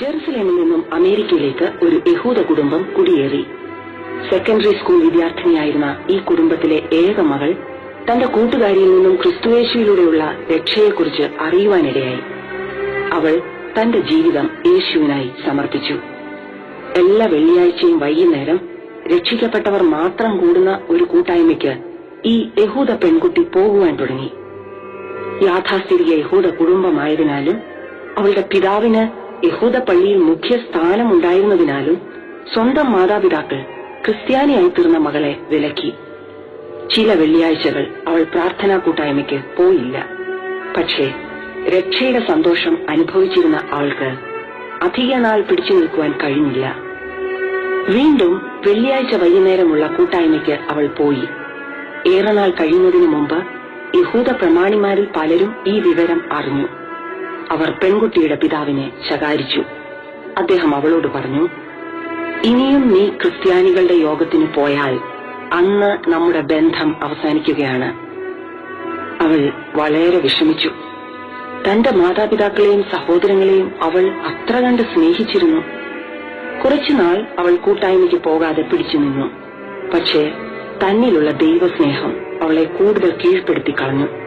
ജെറുസലേമിൽ നിന്നും അമേരിക്കയിലേക്ക് ഒരു യഹൂദ കുടുംബം കുടിയേറി. സെക്കൻഡറി സ്കൂൾ വിദ്യാർത്ഥിനിയായിരുന്ന ഈ കുടുംബത്തിലെ ഏക മകൾ തന്റെ കൂട്ടുകാരിയിൽ നിന്നും ക്രിസ്തുവേശുവിലൂടെയുള്ള രക്ഷയെക്കുറിച്ച് അറിയുവാനിടയായി. അവൾ തന്റെ ജീവിതം യേശുവിനായി സമർപ്പിച്ചു. എല്ലാ വെള്ളിയാഴ്ചയും വൈകുന്നേരം രക്ഷിക്കപ്പെട്ടവർ മാത്രം കൂടുന്ന ഒരു കൂട്ടായ്മയ്ക്ക് ഈ യഹൂദ പെൺകുട്ടി പോകുവാൻ തുടങ്ങി. യാഥാസ്ഥിതിക യഹൂദ കുടുംബമായതിനാലും അവളുടെ പിതാവിന് യഹൂദ പള്ളിയിൽ മുഖ്യ സ്ഥാനമുണ്ടായിരുന്നതിനാലും സ്വന്തം മാതാപിതാക്കൾ ക്രിസ്ത്യാനിയായി തീർന്ന മകളെ വിലക്കി. ചില വെള്ളിയാഴ്ചകൾ അവൾ പ്രാർത്ഥനാ കൂട്ടായ്മയ്ക്ക് പോയില്ല. പക്ഷേ രക്ഷയുടെ സന്തോഷം അനുഭവിച്ചിരുന്ന അവൾക്ക് അധിക നാൾ പിടിച്ചു നിൽക്കുവാൻ കഴിഞ്ഞില്ല. വീണ്ടും വെള്ളിയാഴ്ച വൈകുന്നേരമുള്ള കൂട്ടായ്മയ്ക്ക് അവൾ പോയി. ഏറെ നാൾ കഴിയുന്നതിനു മുമ്പ് യഹൂദ പ്രമാണിമാരിൽ പലരും ഈ വിവരം അറിഞ്ഞു. അവർ പെൺകുട്ടിയുടെ പിതാവിനെ ശകാരിച്ചു. അദ്ദേഹം അവളോട് പറഞ്ഞു ഇനിയും നീ ക്രിസ്ത്യാനികളുടെ യോഗത്തിന് പോയാൽ അന്ന് നമ്മുടെ ബന്ധം അവസാനിക്കുകയാണ്. അവൾ വളരെ വിഷമിച്ചു. തന്റെ മാതാപിതാക്കളെയും സഹോദരങ്ങളെയും അവൾ അത്ര കണ്ട് സ്നേഹിച്ചിരുന്നു. കുറച്ചുനാൾ അവൾ കൂട്ടായ്മയ്ക്ക് പോകാതെ പിടിച്ചു നിന്നു. പക്ഷേ തന്നിലുള്ള ദൈവസ്നേഹം അവളെ കൂടുതൽ കീഴ്പ്പെടുത്തി കളഞ്ഞു.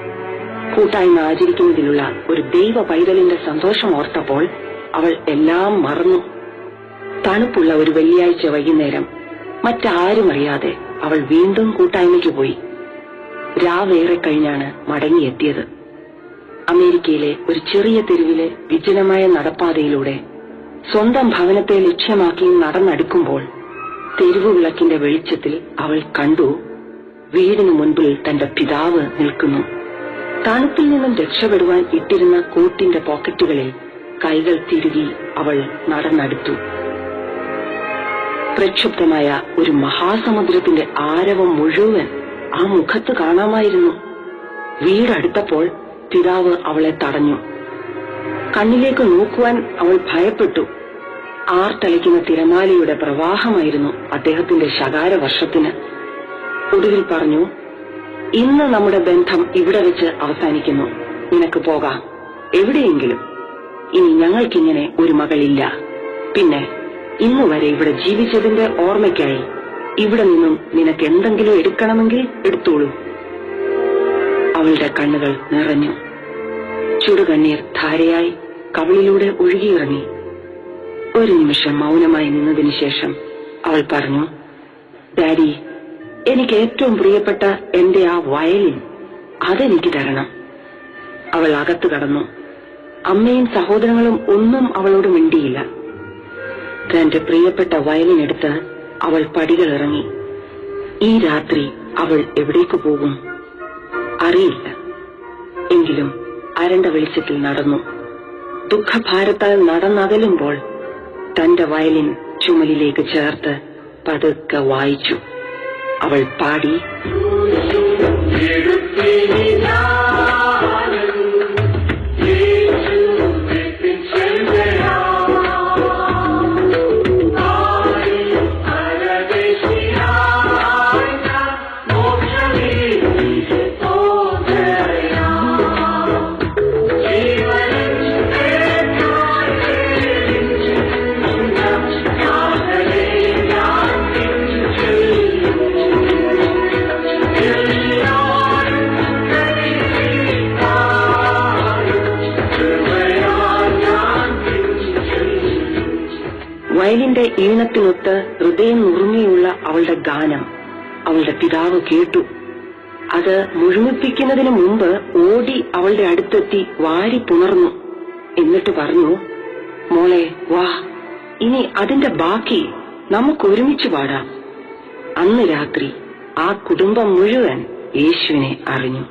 കൂട്ടായ്മ ആചരിക്കുന്നതിലുള്ള ഒരു ദൈവ പൈതലിന്റെ സന്തോഷം ഓർത്തപ്പോൾ അവൾ എല്ലാം മറന്നു. തണുപ്പുള്ള ഒരു വെള്ളിയാഴ്ച വൈകുന്നേരം മറ്റാരും അറിയാതെ അവൾ വീണ്ടും കൂട്ടായ്മയ്ക്ക് പോയി. രാവേറെ കഴിഞ്ഞാണ് മടങ്ങിയെത്തിയത്. അമേരിക്കയിലെ ഒരു ചെറിയ തെരുവിലെ വിജനമായ നടപ്പാതയിലൂടെ സ്വന്തം ഭവനത്തെ ലക്ഷ്യമാക്കി നടന്നടുക്കുമ്പോൾ തെരുവു വിളക്കിന്റെ വെളിച്ചത്തിൽ അവൾ കണ്ടു. വീടിനു മുൻപിൽ തന്റെ പിതാവ് നിൽക്കുന്നു. തണുപ്പിൽ നിന്നും രക്ഷപ്പെടുവാൻ ഇട്ടിരുന്ന കോട്ടിന്റെ പോക്കറ്റുകളിൽ കൈകൾ തിരുകി അവൾ നടന്നടുത്തു. പ്രക്ഷുബ്ധമായ ഒരു മഹാസമുദ്രത്തിന്റെ ആരവം മുഴുവൻ ആ മുഖത്ത് കാണാമായിരുന്നു. വീടടുത്തപ്പോൾ പിതാവ് അവളെ തടഞ്ഞു. കണ്ണിലേക്ക് നോക്കുവാൻ അവൾ ഭയപ്പെട്ടു. ആർത്തലയ്ക്കുന്ന തിരമാലയുടെ പ്രവാഹമായിരുന്നു അദ്ദേഹത്തിന്റെ ശകാര വർഷത്തിന് ഒടുവിൽ പറഞ്ഞു ഇന്ന് നമ്മുടെ ബന്ധം ഇവിടെ വെച്ച് അവസാനിക്കുന്നു. നിനക്ക് പോകാം. എവിടെയെങ്കിലും. ഇനി ഞങ്ങൾക്കിങ്ങനെ ഒരു മകളില്ല. പിന്നെ ഇന്നു വരെ ഇവിടെ ജീവിച്ചതിന്റെ ഓർമ്മയ്ക്കായി ഇവിടെ നിന്നും നിനക്ക് എന്തെങ്കിലും എടുക്കണമെങ്കിൽ എടുത്തോളൂ. അവളുടെ കണ്ണുകൾ നിറഞ്ഞു. ചുടുകണ്ണീർ ധാരയായി കവിളിലൂടെ ഒഴുകിയിറങ്ങി ഒരു നിമിഷം മൗനമായി നിന്നതിനു ശേഷം അവൾ പറഞ്ഞു ഡാഡി എനിക്ക് ഏറ്റവും പ്രിയപ്പെട്ട എന്റെ ആ വയലിൻ അതെനിക്ക് തരണം. അവൾ അകത്തു കടന്നു. അമ്മയും സഹോദരങ്ങളും ഒന്നും അവളോട് മിണ്ടിയില്ല. തന്റെ പ്രിയപ്പെട്ട വയലിൻ എടുത്ത് അവൾ പടികൾ ഇറങ്ങി. ഈ രാത്രി അവൾ എവിടേക്ക് പോകും അറിയില്ല. എങ്കിലും അരണ്ട വെളിച്ചത്തിൽ നടന്നു. ദുഃഖഭാരത്താൽ നടന്നകലുമ്പോൾ തന്റെ വയലിൻ ചുമലിലേക്ക് ചേർത്ത് പതുക്കെ വായിച്ചു. അവൾ പാടി വയലിന്റെ ഈണത്തിനൊത്ത് ഹൃദയം നുറുങ്ങിയുള്ള അവളുടെ ഗാനം അവളുടെ പിതാവ് കേട്ടു. അത് മുഴുമിപ്പിക്കുന്നതിന് മുമ്പ് ഓടി അവളുടെ അടുത്തെത്തി വാരി പുണർന്നു. എന്നിട്ട് പറഞ്ഞു മോളെ വാ ഇനി അതിന്റെ ബാക്കി നമുക്ക് ഒരുമിച്ച് പാടാം. അന്ന് രാത്രി ആ കുടുംബം മുഴുവൻ യേശുവിനെ അറിഞ്ഞു.